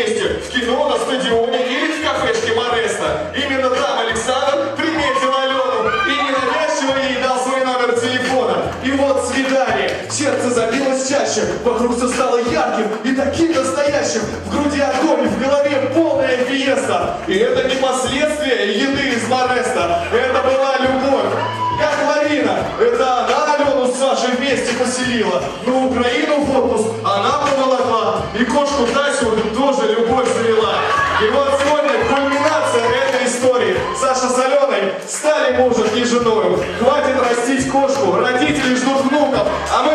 месте, в кино, на стадионе или в кафешке Мореста. Именно там Александр приметил Алену и ненавязчиво ей дал свой номер телефона. И вот свидание. Сердце забилось чаще, вокруг все стало ярким и таким настоящим. В груди огонь, в голове полная фиеста. И это не последствия еды из Мореста. Это была любовь. Как лавина. Это она Алену с Сашей вместе поселила. Но Украину в отпуск она поволокла. И кошку дать мужем и женою. Хватит растить кошку, родители ждут внуков, а мы